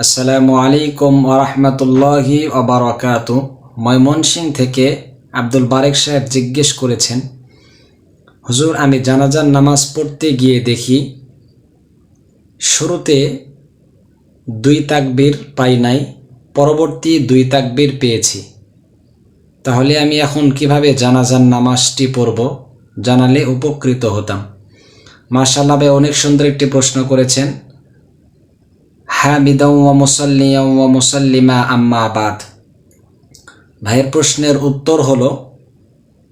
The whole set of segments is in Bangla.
আসসালামু আলাইকুম ওরহমতুল্লাহি ওবরাকাত ময়মনসিং থেকে আব্দুল বারেক সাহেব জিজ্ঞেস করেছেন, হুজুর, আমি জানাজার নামাজ পড়তে গিয়ে দেখি শুরুতে দুই তাকবীর পাই নাই, পরবর্তী দুই তাকবীর পেয়েছি। তাহলে আমি এখন কীভাবে জানাজার নামাজটি পড়ব? জানালে উপকৃত হতাম। মার্শাল্লাহ অনেক সুন্দর একটি প্রশ্ন করেছেন হামিদাউ ওয়া মুসাল্লিয়া ওয়া মুসাল্লিমা আম্মা ভাইয়ের প্রশ্নের উত্তর হলো,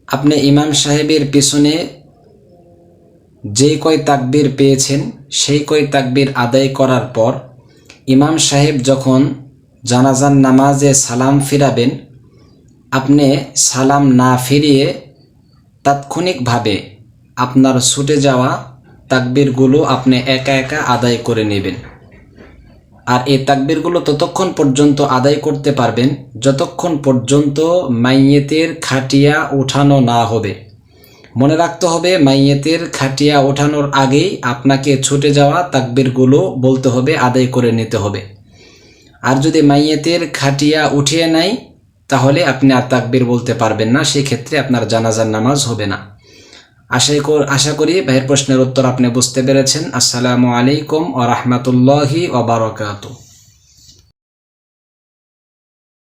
আপনি ইমাম সাহেবের পিছনে যেই কয় তাকবির পেয়েছেন, সেই কয় তাকবির আদায় করার পর ইমাম সাহেব যখন জানাজান নামাজে সালাম ফিরাবেন, আপনি সালাম না ফিরিয়ে তাৎক্ষণিকভাবে আপনার ছুটে যাওয়া তাকবিরগুলো আপনি একা একা আদায় করে নেবেন। আর এই তাকবীরগুলো ততক্ষণ পর্যন্ত আদায় করতে পারবেন, যতক্ষণ পর্যন্ত মাইয়েতের খাটিয়া ওঠানো না হবে। মনে রাখতে হবে, মাইয়েতের খাটিয়া ওঠানোর আগেই আপনাকে ছুটে যাওয়া তাকবীরগুলো বলতে হবে, আদায় করে নিতে হবে। আর যদি মাইয়েতের খাটিয়া উঠিয়ে নেয় তাহলে আপনি আর তাকবীর বলতে পারবেন না সেই ক্ষেত্রে আপনার জানাজার নামাজ হবে না। আশাই আশা করি ভাইয়ের প্রশ্নের উত্তর আপনি বুঝতে পেরেছেন। আসসালামু আলাইকুম ও রহমতুল্লাহি